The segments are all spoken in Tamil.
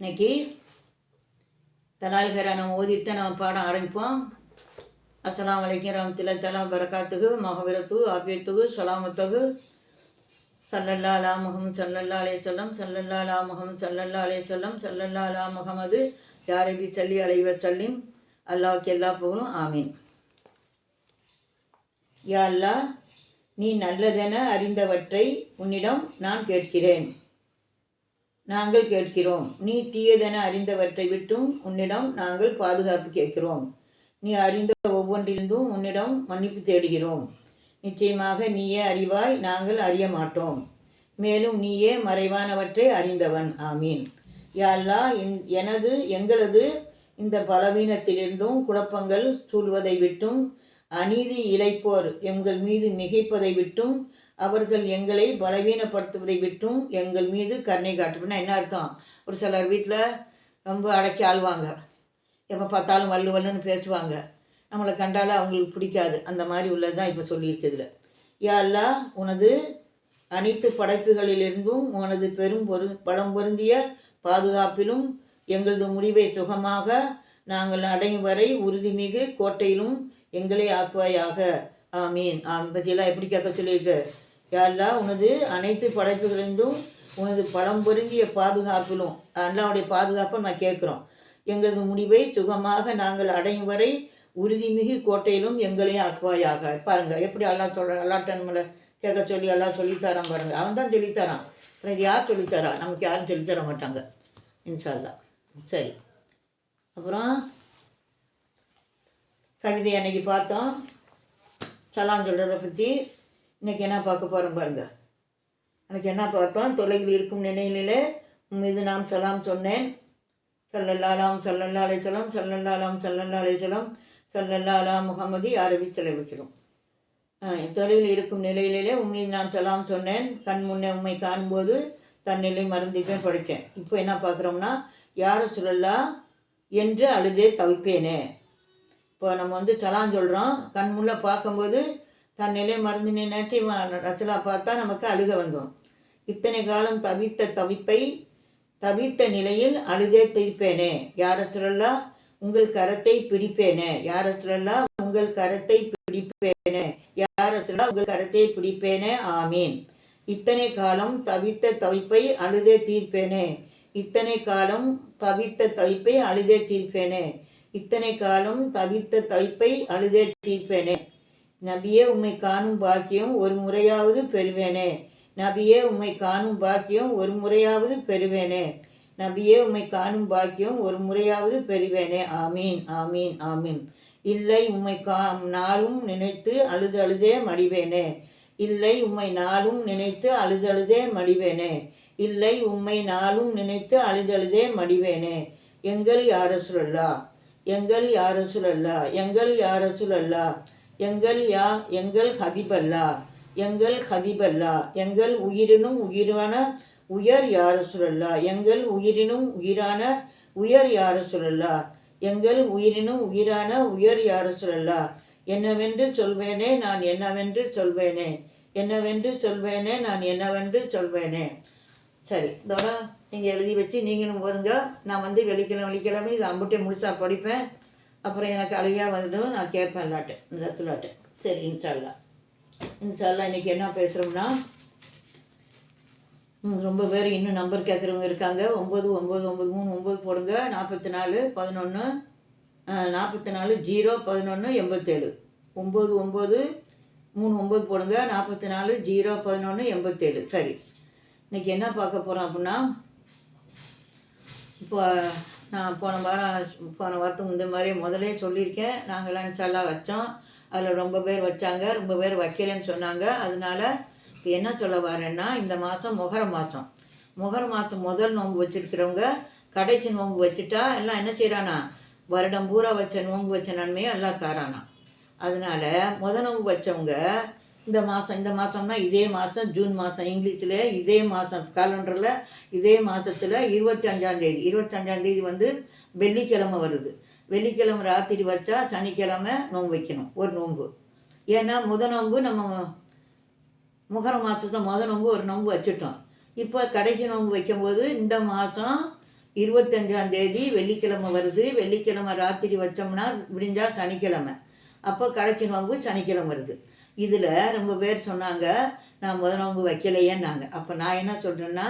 இன்னைக்கு தலால்கரை நம்ம ஓதிட்டு நம்ம பாடம் ஆரம்பிப்போம். அஸ்லாம் வலைக்கம் ரஹமத்துல்லாஹி தலா பரக்காத்துகு மகவிரத்து ஆபியத்துகு சலாமத்தகு சல்லல்லா அலா முகம் சல்லல்லா அலே சொல்லம் சல்லல்லா அலா முகம் சல்லல்லா அலே சொல்லம் சல்லல்லா அலா முகமது யாரபி சல்லி அலைவ சல்லிம் அல்லாவுக்கு எல்லா புகழும். ஆமீன். யா அல்லாஹ் நீ நல்லதென அறிந்தவற்றை உன்னிடம் நான் கேட்கிறேன். நாங்கள் கேட்கிறோம். நீ தீயதென அறிந்தவற்றை விட்டும் உன்னிடம் நாங்கள் பாதுகாப்பு கேட்கிறோம். நீ அறிந்த ஒவ்வொன்றிலிருந்தும் உன்னிடம் மன்னிப்பு தேடுகிறோம். நிச்சயமாக நீயே அறிவாய் நாங்கள் அறிய மாட்டோம். மேலும் நீயே மறைவானவற்றை அறிந்தவன். ஆமீன். யாழ்லா எனது எங்களது இந்த பலவீனத்திலிருந்தும் குழப்பங்கள் சூழ்வதை விட்டும் அநீதி இழைப்போர் எங்கள் மீது மிகைப்பதை விட்டும் அவர்கள் எங்களை பலவீனப்படுத்துவதை விட்டும் எங்கள் மீது கருணை காட்டுவேன்னா என்ன அர்த்தம்? ஒரு சிலர் வீட்டில் ரொம்ப அடக்கி ஆள்வாங்க. எப்போ பார்த்தாலும் வல்லு வல்லுன்னு பேசுவாங்க. நம்மளை கண்டாலும் அவங்களுக்கு பிடிக்காது. அந்த மாதிரி உள்ளது தான் இப்போ சொல்லியிருக்குதுல யா உனது அனைத்து படைப்புகளிலிருந்தும் உனது பெரும் பொரு பலம் பொருந்திய பாதுகாப்பிலும் எங்களது முடிவை சுகமாக நாங்கள் அடையும் வரை உறுதிமிகு கோட்டையிலும் எங்களை ஆக்குவாயாக. ஆமீன். ஆம் பற்றியெல்லாம் எப்படி கேட்க சொல்லியிருக்கு? யாழ்லா உனது அனைத்து படைப்புகளிலிருந்தும் உனது பலம் பொருந்திய பாதுகாப்பிலும் அல்லாவுடைய பாதுகாப்பை நான் கேட்குறோம். எங்களது முடிவை சுகமாக நாங்கள் அடையும் வரை உறுதிமிகு கோட்டையிலும் எங்களையும் ஆக்குவாயாக. பாருங்க எப்படி எல்லாம் சொல்கிற அல்லாட்ட நம்மளை கேட்க சொல்லி எல்லாம் சொல்லித்தரான் பாருங்க. அவன் தான் சொல்லித்தரான். அப்புறம் இது யார் சொல்லித்தரா? நமக்கு யாரும் சொல்லித்தர மாட்டாங்க. இன்ஷால்லா சரி. அப்புறம் கவிதை அன்னைக்கு பார்த்தோம். சலான் சொல்கிறத பற்றி இன்றைக்கி என்ன பார்க்க போகிறோம் பாருங்க. எனக்கு என்ன பார்த்தோம் தொலைவில் இருக்கும் நினைவிலே இது நான் சலாம் சொன்னேன். சல்லல்லாலாம் சல்லல்லா அலைச்சலம் சல்லல்லாலாம் சல்லல்லா அலைச்சலம் சல்லல்லா முகமதி அரபி செலவிச்சலம் தொலைவில் இருக்கும் நிலையிலே உன் நான் சலாம் சொன்னேன். கண் முன்னே உண்மை காணும்போது தன் நிலை மறந்துட்டேன் படித்தேன். இப்போ என்ன பார்க்குறோம்னா யாரை சொல்லலா என்று அழுதே தவிப்பேனே. இப்போ நம்ம வந்து சலான் சொல்கிறோம் கண் முன்னே பார்க்கும்போது தன்னிலே மருந்து மறந்து ரச்சலா பார்த்தா நமக்கு அழுக வந்தோம் இத்தனை காலம் தவித்த தவிப்பை தவித்த நிலையில் அழுதே தீர்ப்பேனே. யார உங்கள் கரத்தை பிடிப்பேனே. யார உங்கள் கரத்தை பிடிப்பேனே. யார உங்கள் கரத்தை பிடிப்பேனே. ஆமீன். இத்தனை காலம் தவித்த தவிப்பை அழுதே தீர்ப்பேனே. இத்தனை காலம் தவித்த தவிப்பை அழுதே தீர்ப்பேனே. இத்தனை காலம் தவித்த தவிப்பை அழுதே தீர்ப்பேனே. நபியே உம்மை காணும் பாக்கியம் ஒரு முறையாவது பெறுவேனே. நபியே உம்மை காணும் பாக்கியம் ஒரு முறையாவது பெறுவேனே. நபியே உம்மை காணும் பாக்கியம் ஒரு முறையாவது பெறுவேனே. ஆமீன் ஆமீன் ஆமீன். இல்லை உம்மை கா நாளும் நினைத்து அழுது அழுதே மடிவேனே. இல்லை உம்மை நாளும் நினைத்து அழுதழுதே மடிவேனே. இல்லை உம்மை நாளும் நினைத்து அழுதழுதே மடிவேனே. எங்கள் யார சொல்லல்லா எங்கள் யார சொல்லல்லா எங்கள் யார சொல்லல்லா எங்கள் யா எங்கள் ஹபிபல்லா எங்கள் ஹபிபல்லா எங்கள் உயிரினும் உயிரான உயர் யார சுழல்லா எங்கள் உயிரினும் உயிரான உயர் யார சுழல்லா எங்கள் உயிரினும் உயிரான உயர் யார சுழல்லா என்னவென்று சொல்வேனே நான் என்னவென்று சொல்வேனே என்னவென்று சொல்வேனே நான் என்னவென்று சொல்வேனே. சரி இதோட நீங்கள் எழுதி வச்சு நீங்களும் ஓதுங்க. நான் வந்து வெள்ளிக்கிழமை வெள்ளிக்கிழமை இது அம்புட்டே முழுசாக படிப்பேன். அப்புறம் எனக்கு அழுகையாக வந்துடும் நான் கேட்பேன் இல்லாட்டு இந்த சரி இன்ஷால்லா இன்ஷால்லா இன்றைக்கி என்ன பேசுகிறோம்னா ரொம்ப பேர் இன்னும் நம்பர் கேட்குறவங்க இருக்காங்க. ஒம்பது ஒம்பது ஒம்பது மூணு ஒம்பது போடுங்க. நாற்பத்தி நாலு பதினொன்று நாற்பத்தி நாலு ஜீரோ பதினொன்று எண்பத்தேழு. ஒம்பது ஒம்பது மூணு ஒம்பது போடுங்க. நாற்பத்தி நாலு ஜீரோ பதினொன்று எண்பத்தேழு. சரி. இன்றைக்கி என்ன பார்க்க போகிறோம் அப்படின்னா இப்போ நான் போன வாரம் போன வாரத்துக்கு இந்த மாதிரி முதலே சொல்லியிருக்கேன். நாங்கள்லாம் இன்ஷால்லா வச்சோம். அதில் ரொம்ப பேர் வச்சாங்க. ரொம்ப பேர் வைக்கலைன்னு சொன்னாங்க. அதனால இப்போ என்ன சொல்ல வரேன்னா இந்த மாதம் முகர மாதம். முகர மாதம் முதல் நோன்பு வச்சுருக்கிறவங்க கடைசி நோன்பு வச்சுட்டா எல்லாம் என்ன செய்கிறானா வருடம் பூரா வச்ச நோன்பு வச்ச நன்மையை எல்லாம் தரானா. அதனால முத நோன்பு வச்சவங்க இந்த மாதம் இந்த மாதம்னா இதே மாதம் ஜூன் மாதம் இங்கிலீஷில் இதே மாதம் காலண்டரில் இதே மாதத்தில் இருபத்தி அஞ்சாந்தேதி இருபத்தஞ்சாந்தேதி வந்து வெள்ளிக்கிழமை வருது. வெள்ளிக்கிழமை ராத்திரி வச்சா சனிக்கிழமை நோன்பு வைக்கணும் ஒரு நோன்பு. ஏன்னா முத நோன்பு நம்ம முகர மாதத்தில் முத நோன்பு ஒரு நோன்பு வச்சுட்டோம். இப்போ கடைசி நோன்பு வைக்கும்போது இந்த மாதம் இருபத்தஞ்சாந்தேதி வெள்ளிக்கிழமை வருது. வெள்ளிக்கிழமை ராத்திரி வச்சோம்னா விடிஞ்சால் சனிக்கிழமை. அப்போ கடைசி நோன்பு சனிக்கிழமை வருது. இதில் ரொம்ப பேர் சொன்னாங்க நான் முத நோன்பு வைக்கலையேன்னாங்க. அப்போ நான் என்ன சொல்கிறேன்னா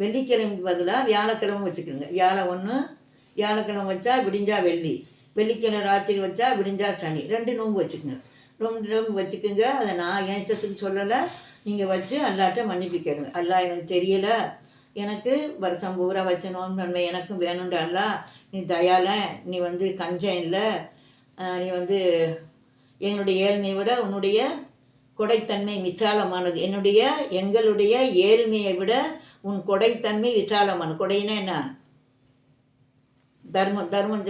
வெள்ளிக்கிழமைக்கு பதிலாக வியாழக்கிழமை வச்சுக்கோங்க. வியாழ ஒன்று வியாழக்கிழமை வச்சா விடிஞ்சா வெள்ளி வெள்ளிக்கிழமை ராத்திரி வச்சா விடிஞ்சா சனி ரெண்டு நோன்பு வச்சுக்கோங்க. ரெண்டு நோன்பு வச்சுக்கோங்க. அதை நான் என் இஷ்டத்துக்கு சொல்லலை. நீங்கள் வச்சு அல்லாட்ட மன்னிப்பு கேளுங்க. அல்லா எனக்கு தெரியலை. எனக்கு வருஷம் பூரா வச்ச நோன்பு நன்மை எனக்கும் வேணும்டா அல்லா நீ தயால நீ வந்து கஞ்சம் இல்லை நீ வந்து என்னுடைய ஏழ்மையை விட உன்னுடைய கொடைத்தன்மை விசாலமானது. என்னுடைய எங்களுடைய ஏழ்மையை விட உன் கொடைத்தன்மை விசாலமானது. கொடைனா என்ன? தர்மம் தர்மம்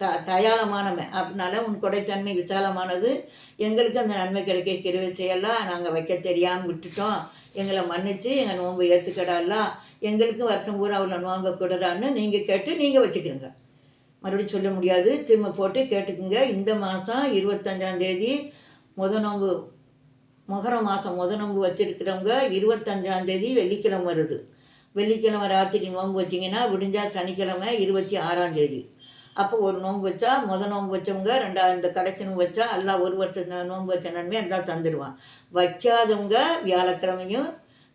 த தயாளமானவன். அப்படினால உன் கொடைத்தன்மை விசாலமானது. எங்களுக்கு அந்த நன்மை கிடைக்க கிருவை செய்யலாம் நாங்கள் வைக்க தெரியாமல் விட்டுட்டோம். எங்களை மன்னிச்சு எங்கள் நோன்பு ஏற்றுக்கடாலாம் எங்களுக்கும் வருஷம் பூரா உள்ள நோன்பை கொடுறான்னு நீங்கள் கேட்டு நீங்கள் வச்சுக்கிறோங்க மறுபடியும் சொல்ல முடியாது. திரும்ப போட்டு கேட்டுக்குங்க. இந்த மாதம் இருபத்தஞ்சாம் தேதி முத நோம்பு மொஹரம் மாதம் முத நோம்பு வச்சிருக்கிறவங்க இருபத்தஞ்சாம் தேதி வெள்ளிக்கிழமை வருது. வெள்ளிக்கிழமை ராத்திரி நோன்பு வச்சிங்கன்னா விடிஞ்சா சனிக்கிழமை இருபத்தி ஆறாம் தேதி. அப்போ ஒரு நோன்பு வச்சா முத நோன்பு வச்சவங்க ரெண்டாவது இந்த கடைசி நோன்பு வச்சா எல்லாம் ஒரு வருஷம் நோன்பு வச்ச நன்மை எல்லாம் தந்துடுவான் வைக்காதவங்க வியாழக்கிழமையும்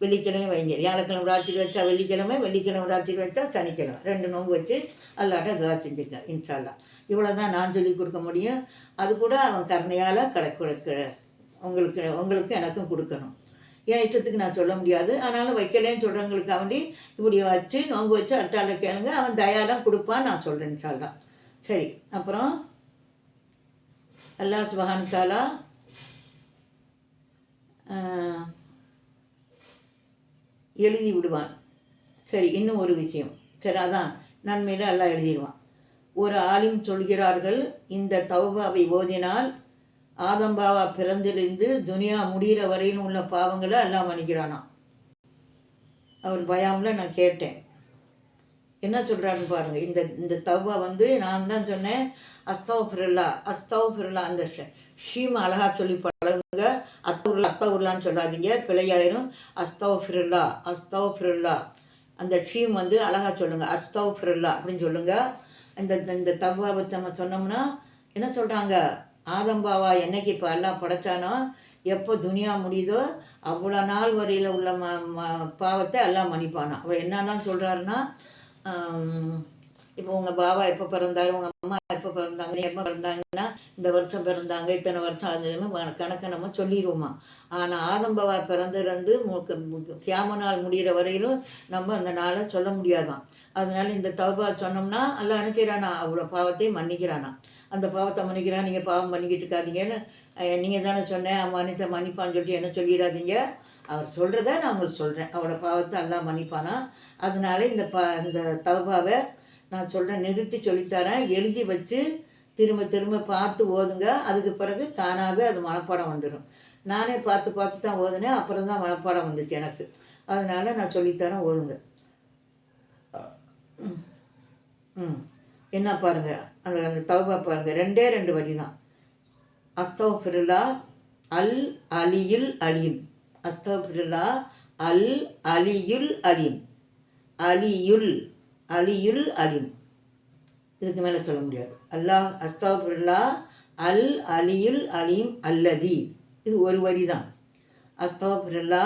வெள்ளிக்கிழமை வைங்க. வியாழக்கிழமை ராத்திரி வச்சா வெள்ளிக்கிழமை வெள்ளிக்கிழமை ராத்திரி வச்சா சனிக்கிழமை. ரெண்டு நோம்பு வச்சு அல்லாட்ட துவா செஞ்சுக்க இன்ஷால்லா. இவ்வளோ தான் நான் சொல்லி கொடுக்க முடியும். அது கூட அவன் கருணையால் கடை கொடுக்க உங்களுக்கு உங்களுக்கு எனக்கும் கொடுக்கணும். என் இஷ்டத்துக்கு நான் சொல்ல முடியாது. ஆனாலும் வைக்கலேன்னு சொல்கிறவங்களுக்கு அவண்டி இப்படி வச்சு நோம்பு வச்சு அட்டால கேளுங்க. அவன் தயாலாம் கொடுப்பான் நான் சொல்கிறேன் இன்ஷால்லா. சரி அப்புறம் அல்லாஹ் சுபஹானு தாலா எழுதி விடுவான். சரி இன்னும் ஒரு விஷயம். சரி அதான். நன்மையில் எல்லாம் எழுதிடுவான். ஒரு ஆலிம் சொல்கிறார்கள் இந்த தௌபாவை ஓதினால் ஆதம்பாவா பிறந்திலிருந்து துனியா முடிகிற வரையிலும் உள்ள பாவங்களை எல்லாம் மன்னிக்கிறானாம் அவர் பயாமில் நான் கேட்டேன். என்ன சொல்கிறாருன்னு பாருங்கள் இந்த இந்த தவ்வா வந்து நான் தான் சொன்னேன் அஸ்தவ் ஃபிரல்லா அஸ்தவ் ஃபிரல்லா அந்த ஷீம் அழகா சொல்லி பழகுங்க. அத்தவுர்லா உருளான்னு சொல்லாதீங்க. பிழையாயிரும். அஸ்தவ் ஃபிருல்லா அஸ்தவ் ஃபிருல்லா அந்த ஷீம் வந்து அழகாக சொல்லுங்கள் அஸ்தவ் ஃபிருல்லா அப்படின்னு சொல்லுங்கள் இந்த இந்த- இந்த தவ்வாவை நம்ம சொன்னோம்னா என்ன சொல்கிறாங்க ஆதம்பாவா என்னைக்கு இப்போ எல்லாம் படைச்சானோ எப்போ துனியா முடியுதோ அவ்வளோ நாள் வரையில் உள்ள ம ம- பாவத்தை எல்லாம் மன்னிப்பானா. அவர் என்னெல்லாம் சொல்கிறாருன்னா இப்போ உங்கள் பாபா எப்போ பிறந்தாரு உங்கள் அம்மா எப்போ பிறந்தாங்க எப்போ பிறந்தாங்கன்னா இந்த வருஷம் பிறந்தாங்க இத்தனை வருஷம் ஆகுதுன்னு கணக்கை நம்ம சொல்லிடுவோமா ஆனால் ஆதம்பவா பிறந்திருந்து கியாம நாள் முடிகிற வரையிலும் நம்ம அந்த நாளை சொல்ல முடியாதாம் அதனால இந்த தவபா சொன்னோம்னா எல்லாம் என்ன செய்கிறானா அவ்வளோ பாவத்தை மன்னிக்கிறானா? அந்த பாவத்தை மன்னிக்கிறான் நீங்கள் பாவம் பண்ணிக்கிட்டு இருக்காதீங்கன்னு நீங்கள் தானே சொன்னேன் மன்னித்த மன்னிப்பான்னு சொல்லிட்டு என்ன சொல்லிடாதீங்க? அவர் சொல்கிறத நான் உங்களுக்கு சொல்கிறேன் அவரோட பாவத்தை எல்லாம் மன்னிப்பானா? அதனால இந்த ப இந்த தவபாவை நான் சொல்கிறேன் நிறுத்தி சொல்லித்தரேன். எழுதி வச்சு திரும்ப திரும்ப பார்த்து ஓதுங்க. அதுக்கு பிறகு தானாகவே அது மனப்பாடம் வந்துடும் நானே பார்த்து பார்த்து தான் ஓதுனேன். அப்புறம் தான் மனப்பாடம் வந்துச்சு எனக்கு. அதனால் நான் சொல்லித்தரேன் ஓதுங்க. ம். என்ன பாருங்க. அந்த அந்த தவபா பாருங்கள் ரெண்டே ரெண்டு வரி தான் அஸ்தோஃபிருல்லா அல் அலியுல் அலியும் அஸ்தோஃபிருல்லா அல் அலியுல் அலியும் அலியுல் அலியுல் அலீம் இதுக்கு மேலே சொல்ல முடியாது. அல்லாஹ் அஸ்தோஃபிருல்லா அல் அலியுல் அலீம் அல்லதி. இது ஒரு வரி தான் அஸ்தோஃபிருல்லா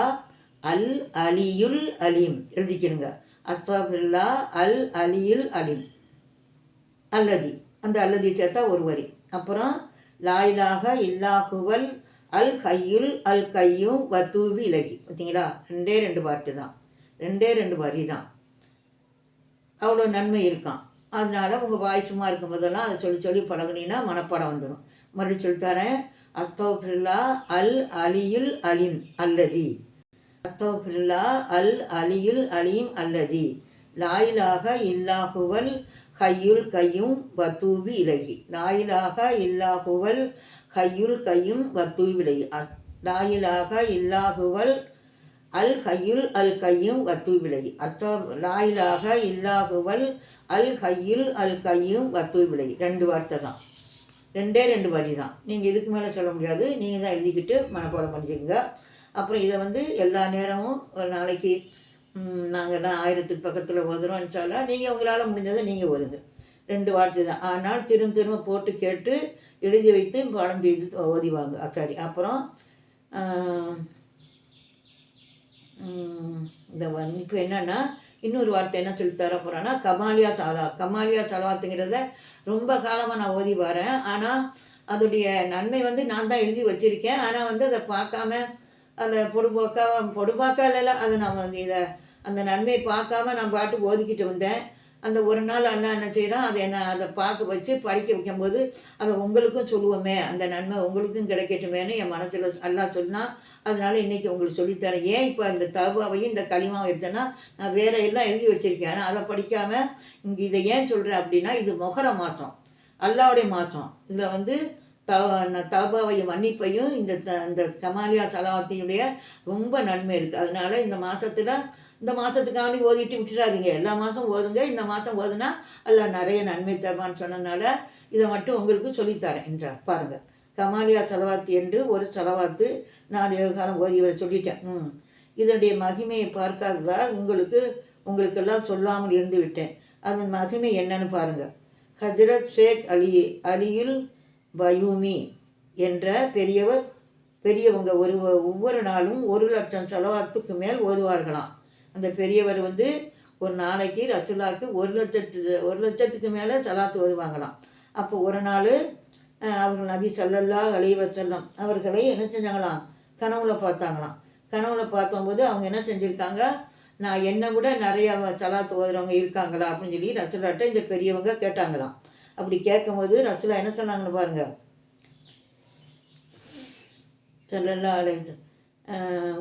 அல் அலியுல் அலீம் எழுதிக்கிறங்க அஸ்தோஃபிருல்லா அல் அலியுல் அலீம் அல்லதி. அந்த அல்லதி சேர்த்தா ஒரு வரி. அப்புறம் லாயிலாக இல்லாஹுவல் அல் ஹையுல் அல் கையும் வத்தூவி இலகி. பார்த்தீங்களா? ரெண்டே ரெண்டு பாட்டு தான் ரெண்டே ரெண்டு வரி தான் அவ்வளோ நன்மை இருக்கான். அதனால் உங்கள் வாய் சும்மா இருக்கும் போதெல்லாம் அதை சொல்லி சொல்லி பழகுனீங்கன்னா மனப்பாடம் வந்துடும். மறுபடியும் சொல்லித்தரேன். அத்தோஃபில்லா அல் அலியுல் அலின் அல்லதி. அத்தோஃபில்லா அல் அலியுல் அலீம் அல்லதி. லாயிலாக இல்லாஹுவல் ஹையுல் கையும் வத்தூபி இலகி லாயிலாக இல்லாஹுவல் ஹையுல் கையும் வத்தூபி இலகி அ- லாயிலாக இல்லாஹுவல் அல் ஹையுல் அல் கையும் வத்தூபி இலகி அத்தோ லாயிலாக இல்லாஹுவல் அல் ஹையுல் அல் கையும் வத்தூபி ரெண்டு வார்த்தை தான். ரெண்டே ரெண்டு வரி தான். நீங்கள் இதுக்கு மேலே சொல்ல முடியாது. நீங்கள் தான் எழுதிக்கிட்டு மனப்பாடம் பண்ணிக்கோங்க. அப்புறம் இதை வந்து எல்லா நேரமும் ஒரு நாளைக்கு நாங்கள்லாம் ஆயிரத்துக்கு பக்கத்தில் ஓதுறோம்னு இன்ஷால்லா நீங்கள் உங்களால் முடிஞ்சதை நீங்கள் ஓதுங்க. ரெண்டு வார்த்தை தான். ஆனால் திரும்ப திரும்ப போட்டு கேட்டு எழுதி வைத்து பாடம் செய்து ஓதிவாங்க அக்காடி. அப்புறம் இந்த வ- இப்போ என்னென்னா இன்னொரு வார்த்தை என்ன சொல்லி தர போகிறேன்னா கமாலியா தாலா கமாலியா தலவாத்துங்கிறத ரொம்ப காலமாக நான் ஓதி வரேன். ஆனால் அதோடைய நன்மை வந்து நான் தான் எழுதி வச்சுருக்கேன். ஆனால் வந்து அதை பார்க்காம அந்த பொடுபோக்கா பொடுபாக்கா இல்லைல்ல அதை நான் வந்து இதை அந்த நன்மையை பார்க்காம நான் பாட்டு ஓதிக்கிட்டு வந்தேன். அந்த ஒரு நாள் அண்ணா என்ன செய்கிறான் அதை என்ன அதை பார்க்க வச்சு படிக்க வைக்கும்போது அதை உங்களுக்கும் சொல்லுவோமே அந்த நன்மை உங்களுக்கும் கிடைக்கட்டுமேன்னு என் மனசில் எல்லாம் சொன்னால் அதனால் இன்றைக்கி உங்களுக்கு சொல்லித்தரேன். ஏன் இப்போ அந்த தவாவையும் இந்த களிமாவும் எடுத்தேன்னா நான் வேற எல்லாம் எழுதி வச்சுருக்கேன். ஆனால் அதை படிக்காமல் இங்கே இதை ஏன் சொல்கிறேன் அப்படின்னா இது மொஹர மாதம் அல்லாவுடைய மாதம் இதில் வந்து தபாவையும் மன்னிப்பையும் இந்த த- இந்த கமாலியா சலாவத்தியுடைய ரொம்ப நன்மை இருக்குது அதனால இந்த மாதத்தில் இந்த மாதத்துக்காண்டி ஓதிட்டு விட்டுறாதீங்க. எல்லா மாதம் ஓதுங்க. இந்த மாதம் ஓதுனா எல்லாம் நிறைய நன்மை தருவான்னு சொன்னதுனால இதை மட்டும் உங்களுக்கு சொல்லித்தரேன் என்றார். பாருங்கள் கமாலியா செலவாத்து என்று ஒரு செலவாத்து நான் விவகாரம் ஓதியவரை சொல்லிட்டேன். ம். இதனுடைய மகிமையை பார்க்காததால் உங்களுக்கு உங்களுக்கெல்லாம் சொல்லாமல் இருந்து விட்டேன். அதன் மகிமை என்னன்னு பாருங்கள் ஹஜரத் ஷேக் அலி அலியுல் பயூமி என்ற பெரியவர் பெரியவங்க ஒரு ஒவ்வொரு நாளும் ஒரு லட்சம் செலவாத்துக்கு மேல் ஓதுவார்களாம். அந்த பெரியவர் வந்து ஒரு நாளைக்கு ரசுல்லாவுக்கு ஒரு லட்சத்து ஒரு லட்சத்துக்கு மேலே சலாத்து ஓதுவாங்களாம் அப்போ ஒரு நாள் அவங்க அவர்கள் நபி சல்லல்லா அலைவசல்லம் அவர்களை என்ன செஞ்சாங்களாம்? கனவுல பார்த்தாங்களாம். கனவுல பார்த்தபோது அவங்க என்ன செஞ்சுருக்காங்க? நான் என்னை விட நிறையா சலாத்து ஓதுறவங்க இருக்காங்களா? அப்படின்னு சொல்லி ரசுல்லாட்ட இந்த பெரியவங்க கேட்டாங்களாம். அப்படி கேட்கும்போது ரசுல்லா என்ன சொன்னாங்கன்னு பாருங்கள் சல்லல்லா அலைவச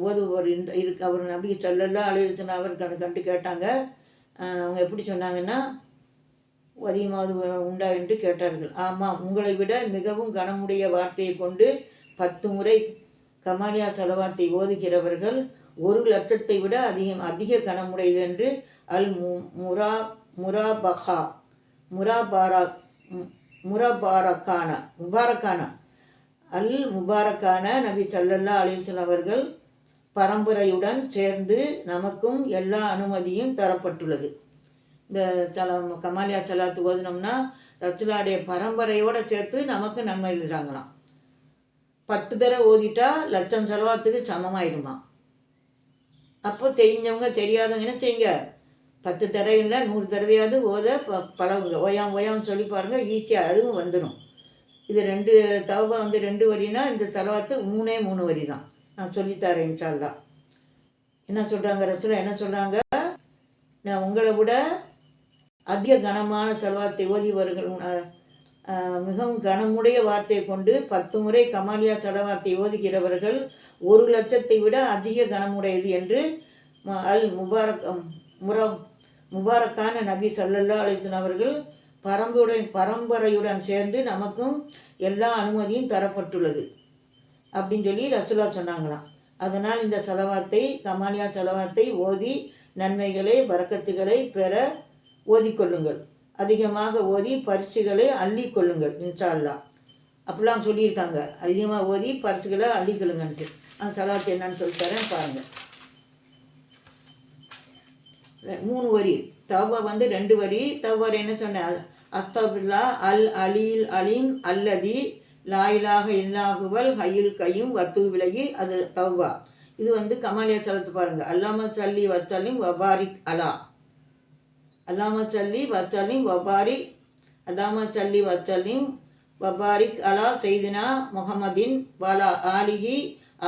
ஓதுவர் இந்த இருக்கு அவர் நபி சல்லல்லா அலைவசன் அவர் கண்டு கண்டு கேட்டாங்க. அவங்க எப்படி சொன்னாங்கன்னா அதிகமாவது உண்டா என்று கேட்டார்கள். ஆமாம் உங்களை விட மிகவும் கனமுடைய வார்த்தையை கொண்டு பத்து முறை கமாலியா செலவாத்தை ஓதுகிறவர்கள் ஒரு லட்சத்தை விட அதிகம் அதிக கனமுடையது என்று அல் மு முரா முராபஹா முராபாரா மு- முராபாரக்கான முபாரக்கானா அல் முபாரக்கான நபி சல்லல்லா அலிசன் அவர்கள் பரம்பரையுடன் சேர்ந்து நமக்கும் எல்லா அனுமதியும் தரப்பட்டுள்ளது. இந்த தல கமாலியா சலாத்து ஓதுனோம்னா ரத்துலாடைய பரம்பரையோடு சேர்த்து நமக்கு நன்மை எழுதுறாங்களாம் பத்து தடவை ஓதிட்டா லட்சம் செலவாத்துக்கு சமமாயிடுமா அப்போ தெரிஞ்சவங்க தெரியாதவங்க என்ன செய்யுங்க? பத்து தடவை இல்லை நூறு தடவையாவது ஓத ப பழகுங்க. ஓயாம் ஓயாம் சொல்லி பாருங்கள் ஈஸியாக அதுவும் வந்துடும். இது ரெண்டு தவபா வந்து ரெண்டு வரினா இந்த செலவாத்து மூணே மூணு வரி தான் நான் சொல்லித்தரேன் இன்ஷால்லா என்ன சொல்கிறாங்க ரசூலா? என்ன சொல்கிறாங்க நான் உங்களை விட அதிக கனமான செல்வாத்தை ஓதிவர்கள் மிகவும் கனமுடைய வார்த்தை கொண்டு பத்து முறை கமாலியா செலவாத்தை ஓதுகிறவர்கள் ஒரு லட்சத்தை விட அதிக கனமுடையது என்று ம- அல் முபாரக் முர முரா முபாரக்கான நபி சல்லல்லா அலிசன் அவர்கள் பரம்புடன் பரம்பரையுடன் சேர்ந்து நமக்கும் எல்லா அனுமதியும் தரப்பட்டுள்ளது. அப்படின்னு சொல்லி ரசுலா சொன்னாங்களாம். அதனால் இந்த செலவாத்தை கமானியா செலவாத்தை ஓதி நன்மைகளை வரக்கத்துகளை பெற ஓதிக்கொள்ளுங்கள் அதிகமாக ஓதி பரிசுகளை அள்ளிக்கொள்ளுங்கள் கொள்ளுங்கள் அப்படிலாம் சொல்லியிருக்காங்க. அதிகமாக ஓதி பரிசுகளை அள்ளிக்கொள்ளுங்கன்ட்டு அந்த செலவாத்து என்னன்னு சொல்லி தரேன் பாருங்கள் மூணு வரி. தவ வந்து ரெண்டு வரி. தவறு என்ன சொன்னேன்? அத்தபுல்லா அல் அலீல் அலீம் அல்லதி லாயிலாக இல்லாகுவல் ஹையுல் கையும் வத்து விலகி அது தவ்வா இது வந்து கமாலியா தளத்து பாருங்க. அல்லாம சல்லி வத்தலிம் வபாரிக் அலா. அல்லாம சல்லி வத்தலிம் வபாரி அல்லாம சல்லி வத்தலிம் வபாரிக் அலா செய்தினா முகமதின் வலா ஆலிஹி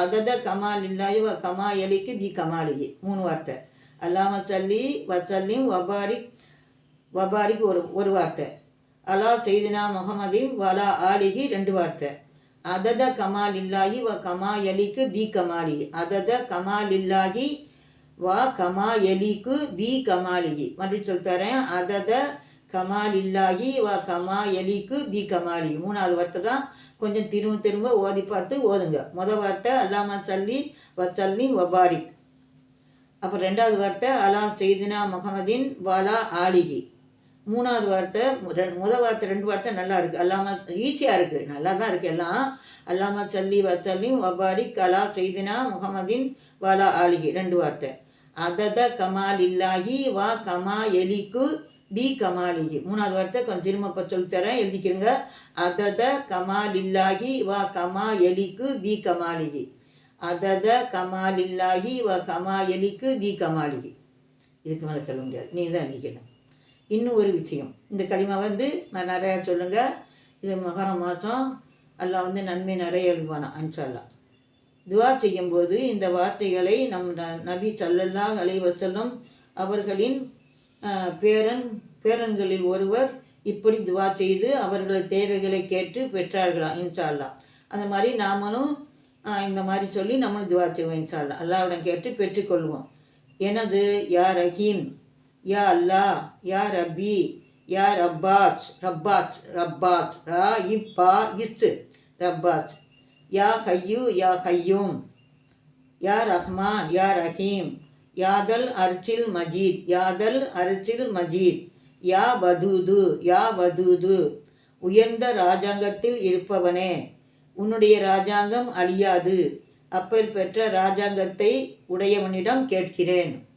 அதத கமாலில்லாஹி வ கமா எலிக்கு தி கமாலிகி மூணு வார்த்தை. அல்லாம சல்லி வத்தலிம் வபாரிக் வபாரிக் ஒரு ஒரு வார்த்தை. அலா செய்தினா முகமதிம் வலா ஆலிஹி ரெண்டு வார்த்தை. அதத கமாலில்லாஹி வ கமா எலிக்கு பி கமாலி. அதத கமாலில்லாஹி வா கமா எலிக்கு பி கமாலிஹி. மறுபடியும் சொல்லித்தரேன் அதத கமாலில்லாஹி வ கமா எலிக்கு பி கமாலி. மூணாவது வார்த்தை தான். கொஞ்சம் திரும்ப திரும்ப ஓதி பார்த்து ஓதுங்க. முத வார்த்தை அல்லாமா சல்லி வச்சல்லி வபாரிக் அப்புறம் ரெண்டாவது வார்த்தை அலா செய்தினா முகமதின் வாலா ஆலிகி மூணாவது வார்த்தை முத வார்த்தை ரெண்டு வார்த்தை நல்லா இருக்குது அல்லாம ஈஸியாக இருக்குது நல்லா தான் இருக்குது எல்லாம். அல்லாம சல்லி வசல்லி வபாரி கலா செய்தினா முகமதின் வாலா ஆலிகி ரெண்டு வார்த்தை. அதத கமால் இல்லாஹி வா கமா எலிக்கு பி கமாலிகி மூணாவது வார்த்தை கொஞ்சம் திரும்ப சொல்லித்தரேன் எழுதிக்கிறங்க. அதத கமால் இல்லாஹி வா கமா எலிக்கு பி கமாலிகி அதத கமால் இல்லாஹி வா கமா எலிக்கு பி கமாலிகி இதுக்கு மேலே சொல்ல முடியாது. நீ தான் எழுதிக்கணும் இன்னும் ஒரு விஷயம். இந்த களிமா வந்து நான் நிறையா சொல்லுங்கள் இது மகரம் மாதம் எல்லாம் வந்து நன்மை நிறைய எழுதுவானா? அன்ஷால்லா துவா செய்யும்போது இந்த வார்த்தைகளை நம் நபி சல்லல்லா அலைவசல்லம் அவர்களின் பேரன் பேரன்களில் ஒருவர் இப்படி துவா செய்து அவர்கள் தேவைகளை கேட்டு பெற்றார்களாம் இன்ஷால்லா அந்த மாதிரி நாமளும் இந்த மாதிரி சொல்லி நம்மளும் துவா செய்வோம் இன்ஷால்லா அல்லாவிடம் கேட்டு பெற்றுக்கொள்வோம். எனது யா ரஹீம். யா அல்லா யா ரபி யா ரப்பாத் ரப்பாத் ரப்பாத் ரா இப்பா இஸ் ரப்பாத் யா ஹையு யா ஹையூம். யா ரஹ்மான் யா ரஹீம். யாதல் அர்ச்சில் மஜீத் யாதல் அர்ச்சில் மஜீத். யா வதூது யா வதூது. உயர்ந்த ராஜாங்கத்தில் இருப்பவனே உன்னுடைய ராஜாங்கம் அழியாது. அப்பேர் பெற்ற ராஜாங்கத்தை உடையவனிடம் கேட்கிறேன்.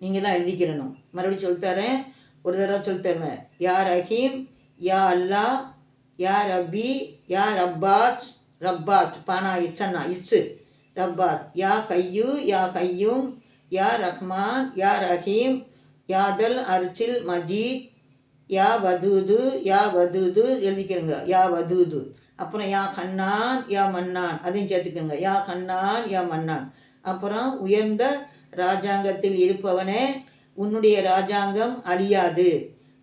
நீங்கள் தான் எழுதிக்கிறணும். மறுபடியும் சொல்லித்தரேன் ஒரு தடவை சொல்லித்தருவேன் யா ரஹீம் யா அல்லாஹ் யா ரபி யா ரப்பாத் ரப்பாத். பானா இச்சன்னா இச்சு ரப்பாத். யா கையு யா கையும் யா ரஹ்மான் யா ரஹீம் யாதல் அர்ச்சில் மஜீத் யா வதூது யா வதூது. எழுதிக்கிறங்க. யா வதூது. அப்புறம் யா ஹன்னான் யா மன்னான். அதையும் சேர்த்துக்கோங்க. யா ஹன்னான் யா மன்னான். அப்புறம் உயர்ந்த ராஜாங்கத்தில் இருப்பவனே உன்னுடைய ராஜாங்கம் அழியாது.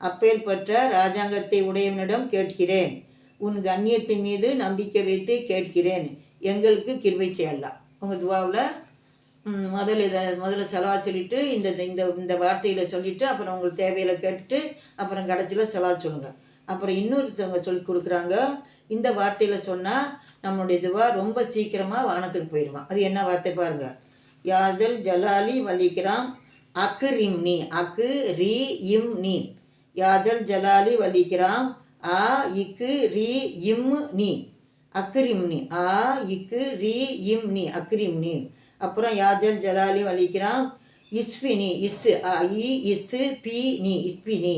அப்பேற்பட்ட ராஜாங்கத்தை உடையவனிடம் கேட்கிறேன். உன் கண்ணியத்தின் மீது நம்பிக்கை வைத்து கேட்கிறேன். எங்களுக்கு கிருவை செய்யலாம் உங்கள் துவாவில் முதல்ல இதை முதல்ல செலவா சொல்லிவிட்டு இந்த இந்த இந்த வார்த்தையில் சொல்லிவிட்டு அப்புறம் உங்களுக்கு தேவையில கேட்டுட்டு அப்புறம் கடைசியில் செலவா சொல்லுங்கள் அப்புறம் இன்னொருத்தவங்க சொல்லி கொடுக்குறாங்க. இந்த வார்த்தையில் சொன்னால் நம்மளுடைய இதுவா ரொம்ப சீக்கிரமாக வானத்துக்கு போயிடுவான் அது என்ன வார்த்தை பாருங்கள் யாதல் ஜலாலி வலிகிராம் அக்கு ரிம்னி அக்கு ரி இம் நீ. யாதல் ஜலாலி வலிகிராம் ஆ இக்கு ரி இம் நீ. அக்ரிம்னி ஆ இக்கு ரி இம் நீ அக்ரிம்னி அப்புறம் யாதல் ஜலாலி வலிக்கிறாம். இஸ்பினி இஸ் அ இ இஸ் பி நீ இஸ்பினி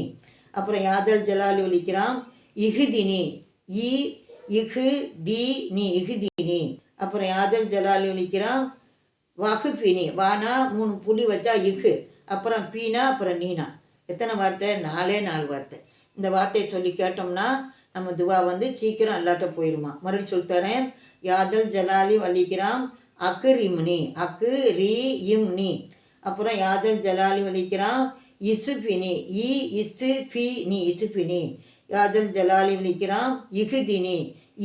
அப்புறம் யாதல் ஜலாலி வலிக்கிறாம். இஹுதினி இ இஹு தி நீ இஹுதினி அப்புறம் யாதல் ஜலாலி வலிக்கிறாம் பினி. வானா மூணு புள்ளி வச்சா இகு அப்புறம் பீனா அப்புறம் நீனா. எத்தனை வார்த்தை? நாலே நாலு வார்த்தை. இந்த வார்த்தையை சொல்லி கேட்டோம்னா நம்ம துவா வந்து சீக்கிரம் அல்லாட்ட போயிடுமா மறுபடியும் சொல்லித்தரேன் யாதல் ஜலாலி வலிக்கிறாம் அக்கு ரிம்னி அக்கு ரி இம் நீ அப்புறம் யாதல் ஜலாலி வலிக்கிறாம் இசுபினி. இ இசு பி நீ இசுபினி. யாதல் ஜலாலி வலிக்கிறாம் இகுதினி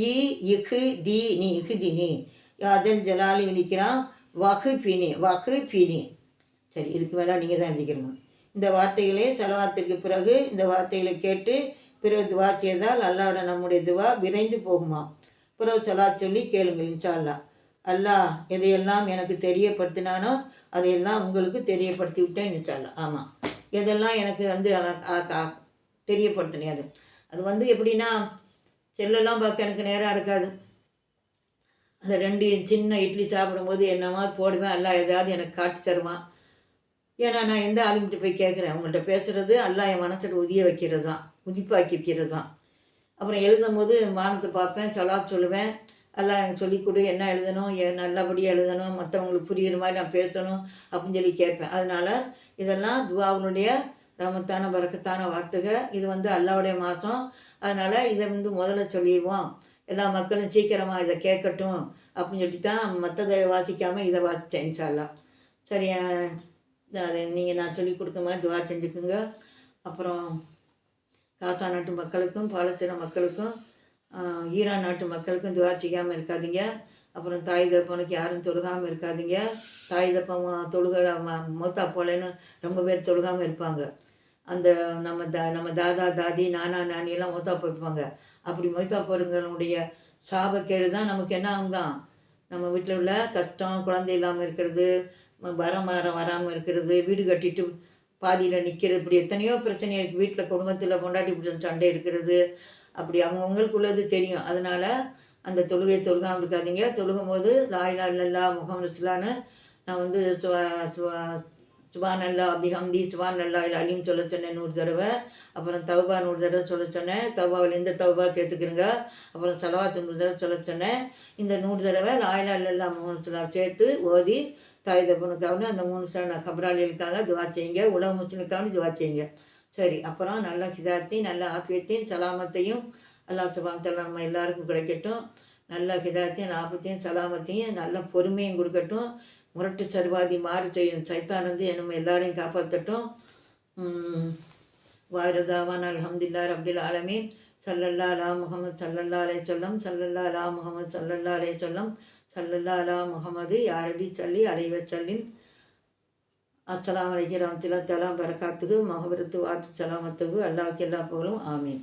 இ இகு தி நீ இகுதினி யாதல் ஜலாலி வலிக்கிறான் வகுப்பினி வகுப்பினி. சரி இதுக்கு மேலே நீங்கள் தான் எழுதிக்கணும். இந்த வார்த்தைகளே செலவாத்துக்கு பிறகு இந்த வார்த்தைகளை கேட்டு பிறகு துவா செய்தால் அல்லாவோட நம்முடைய துவா விரைந்து போகுமா? பிறகு சலா சொல்லி கேளுங்கள் இன்ஷால்லா அல்லா எதையெல்லாம் எனக்கு தெரியப்படுத்தினானோ அதையெல்லாம் உங்களுக்கு தெரியப்படுத்தி விட்டேன் இன்ஷா ஆமாம் எதெல்லாம் எனக்கு வந்து ஆ- தெரியப்படுத்தினே அது. அது வந்து எப்படின்னா செல்லெல்லாம் பார்க்க எனக்கு நேராக இருக்காது. அந்த ரெண்டு சின்ன இட்லி சாப்பிடும்போது என்னமா போடுவேன்? எல்லாம் ஏதாவது எனக்கு காட்டி தருவான். ஏன்னா நான் எந்த ஆளுங்கிட்ட போய் கேட்குறேன். அவங்கள்ட்ட பேசுகிறது எல்லாம் என் மனசில் உதிய வைக்கிறது தான் உதிப்பாக்கி வைக்கிறது தான் அப்புறம் எழுதும் போது வானத்தை பார்ப்பேன் சலா சொல்லுவேன். எல்லாம் எனக்கு சொல்லிக் கொடு என்ன எழுதணும் நல்லபடியாக எழுதணும் மற்றவங்களுக்கு புரிகிற மாதிரி நான் பேசணும் அப்படின்னு சொல்லி கேட்பேன். அதனால் இதெல்லாம் துவாவுனுடைய ரமத்தான பறக்கத்தான வார்த்தைகள். இது வந்து அல்லாவுடைய மாதம். அதனால் இதை வந்து முதல்ல சொல்லிடுவோம். எல்லா மக்களும் சீக்கிரமாக இதை கேட்கட்டும் அப்படின்னு சொல்லி தான் மற்றதை வாசிக்காமல் இதை வாசித்தேன் இன்ஷால்லா சரி அதை நீங்கள் நான் சொல்லி கொடுக்க மாதிரி துவா செஞ்சுக்குங்க. அப்புறம் காசா நாட்டு மக்களுக்கும் பாலஸ்தீன மக்களுக்கும் ஈரான் நாட்டு மக்களுக்கும் துவா செய்யாமல் இருக்காதீங்க. அப்புறம் தாய் தப்பனுக்கு யாரும் தொழுகாமல் இருக்காதிங்க. தாய் தப்பம் தொழுக மூத்தா போலேன்னு ரொம்ப பேர் தொழுகாமல் இருப்பாங்க. அந்த நம்ம தா நம்ம தாதா தாதி நானா நானியெல்லாம் மொத்தா மூத்தா போயிருப்பாங்க அப்படி மொத்தா போகிறவங்களுடைய சாபக்கேடு தான் நமக்கு என்ன ஆகும் தான் நம்ம வீட்டில் உள்ள கஷ்டம் குழந்தை இல்லாமல் இருக்கிறது வரம் வரம் வராமல் இருக்கிறது வீடு கட்டிட்டு பாதியில் நிற்கிறது இப்படி எத்தனையோ பிரச்சனை இருக்குது வீட்டில் குடும்பத்தில் கொண்டாட்டி பிடிச்ச சண்டை இருக்கிறது. அப்படி அவங்கவுங்களுக்குள்ளது தெரியும். அதனால் அந்த தொழுகை தொழுகாமல் இருக்காதீங்க. தொழுகும் போது லாயிலா இல்லல்லா முகம் ரசுலான்னு நான் வந்து சுவா- சுவா- சுபான் அல்லா அபிஹம்தி சுபான் அல்லா இல்லை அலிம் சொல்ல சொன்னேன் நூறு தடவை. அப்புறம் தவபா நூறு தடவை சொல்ல சொன்னேன் தௌபாவில் இந்த தவபா சேர்த்துக்கிறங்க அப்புறம் சலவாத்து நூறு தடவை சொல்ல சொன்னேன் இந்த நூறு தடவை லாயிலா இல்லா மூணு சிலா சேர்த்து ஓதி தாய் தப்பனுக்காக அந்த மூணு சில கபராளிகளுக்காக துவா செய்யுங்க. உலக முஸ்லிமுக்காக துவா செய்யுங்க. சரி அப்புறம் நல்ல ஹிதாத்தையும் நல்ல ஆப்பியத்தையும் சலாமத்தையும் அல்லா சுபான் தலா நம்ம எல்லாருக்கும் கிடைக்கட்டும். நல்ல ஹிதாத்தையும் ஆபத்தையும் சலாமத்தையும் நல்ல பொறுமையும் கொடுக்கட்டும். முரட்டு சர்வாதி மாறு செய்யும். சைத்தானது என்னும் எல்லாரையும் காப்பாற்றட்டும் வாரதாவான் அலமதுல்லா ரப்துல் ஆலமீன். சல்லல்லா அலா முகமது சல்லல்லா அலே சொல்லம் சல்லல்லா அலா முகமது சல்லல்லா அலே சொல்லம் சல்லல்லா அலா முகமது யாரபி சல்லி அலைவ சல்லின் அஸ்லாம் வலைக்கம் ரஹமத்துல்லா தலா பரக்காத்துக்கு மகபரத்து வாத்து சலாமத்துக்கு அல்லாவுக்கு எல்லா புகழும். ஆமீன்.